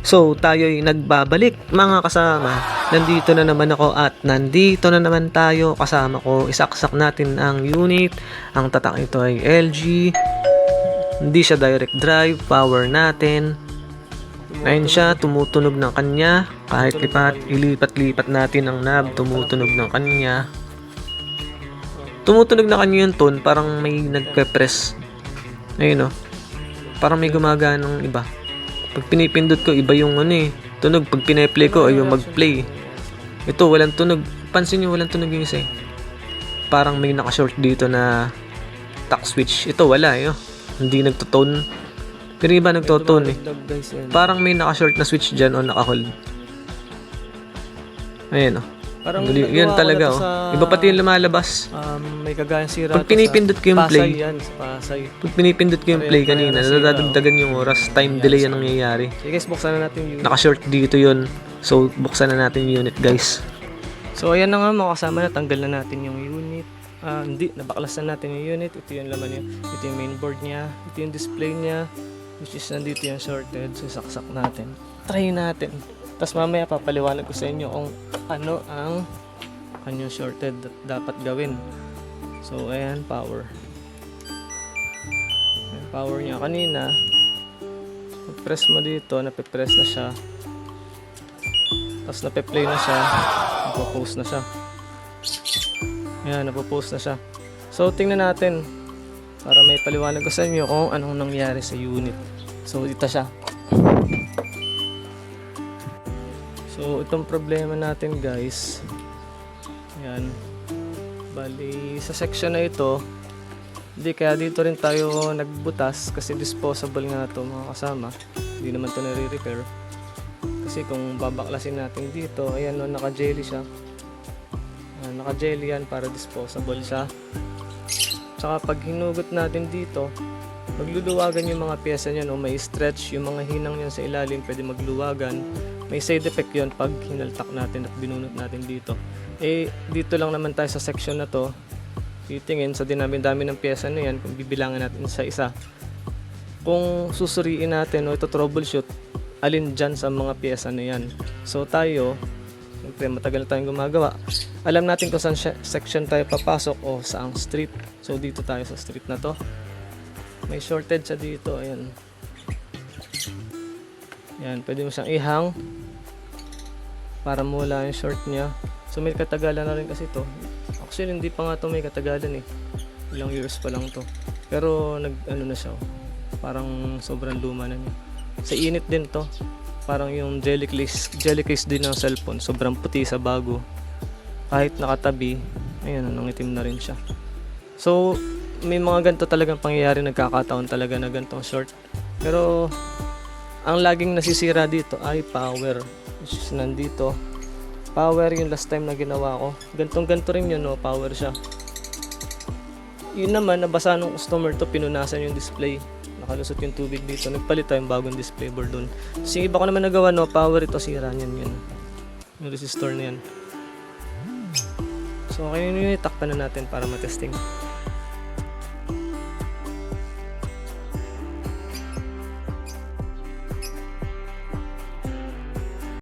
So, tayo'y nagbabalik mga kasama. Nandito na naman ako at nandito na naman tayo kasama ko. Isaksak natin ang unit. Ang tatak ito ay LG. Hindi siya direct drive. Power natin. Ayun siya, tumutunog ng kanya. Kahit lipat, ilipat-lipat natin ang knob, tumutunog ng kanya. Tumutunog na kanya yung tone, parang may nagpe-press. Ayun o. Parang may gumaganong iba. Pag pinipindot ko, iba yung ano eh. Tunog, pag piniplay ko, ayaw mag-play. Ito, walang tunog. Pansin nyo, walang tunog yung isa eh. Parang may nakashort dito na tack switch. Ito, wala eh. oh. Hindi nagtotone. Pero iba nagtotone eh. Parang may naka-short na switch dyan o naka-hold. Ayan o. Parang Dali, nagawa yan talaga to o. sa, Iba pati yung lumalabas. Um, may kagayang sira Pag pinipindot ko yung Pasay play. yan, sa Pasay. Pag pinipindot ko yung play kanina, nadadagdagan yung oras. Time delay ang nangyayari. Sige guys, buksan na natin yung Naka-short dito yun. So, buksan na natin yung unit guys. So ayan na nga mga kasama na, tanggal na natin yung unit. Ah, hindi, nabaklasan natin yung unit. Ito yung laman niya. Ito yung mainboard niya. Ito yung display niya. Which is nandito yung shorted. So saksak natin. Try natin. Tapos mamaya papaliwanag ko sa inyo kung ano ang kanyang shorted dapat gawin. So ayan, power. Ayan, power niya kanina. Pag-press mo dito, nape-press na siya. Tapos nape-play na siya. Napo-post na siya. Ayan, napo-post na siya. So, tingnan natin. Para may paliwanag ko sa inyo kung anong nangyari sa unit. So, ito siya. So, itong problema natin guys. Ayan. Bali, sa section na ito, hindi kaya dito rin tayo nagbutas kasi disposable nga to mga kasama. Hindi naman to nare-repair. Kasi kung babaklasin natin dito, ayan no, naka-jelly siya. Naka-jelly yan para disposable siya. Tsaka pag hinugot natin dito, magluluwagan yung mga pyesa niya, no? may stretch, yung mga hinang niyan sa ilalim, pwede magluwagan. May side effect yon pag hinaltak natin at binunot natin dito. Eh, dito lang naman tayo sa section na to. Titingin sa dinami-dami ng pyesa na yan, kung bibilangan natin sa isa. Kung susuriin natin o ito troubleshoot, alin dyan sa mga pyesa na yan. So tayo, siyempre matagal na tayong gumagawa. Alam natin kung saan section tayo papasok o saang street. So dito tayo sa street na to. May shorted siya dito, ayan. Yan, pwede mo siyang ihang para mawala yung short niya. So may katagalan na rin kasi to. Actually hindi pa nga to may katagalan eh. Ilang years pa lang to. Pero nag ano na siya. oh. Parang sobrang luma na niya. Sa init din to. Parang yung jelly case, jelly case din ng cellphone. Sobrang puti sa bago. Kahit nakatabi, ayun, nangitim na rin siya. So, may mga ganito talagang pangyayari nagkakataon talaga na ganitong short. Pero, ang laging nasisira dito ay power. Which nandito. Power yung last time na ginawa ko. Gantong ganto rin yun, no? power siya. Yun naman, nabasa ng customer to, pinunasan yung display. Nakalusot yung tubig dito. Nagpalit tayong bagong display board doon. Yung iba ko naman nagawa, no, power ito, sira niyan yun. Yung resistor na yan. So, okay yun yun, takpan na natin para matesting.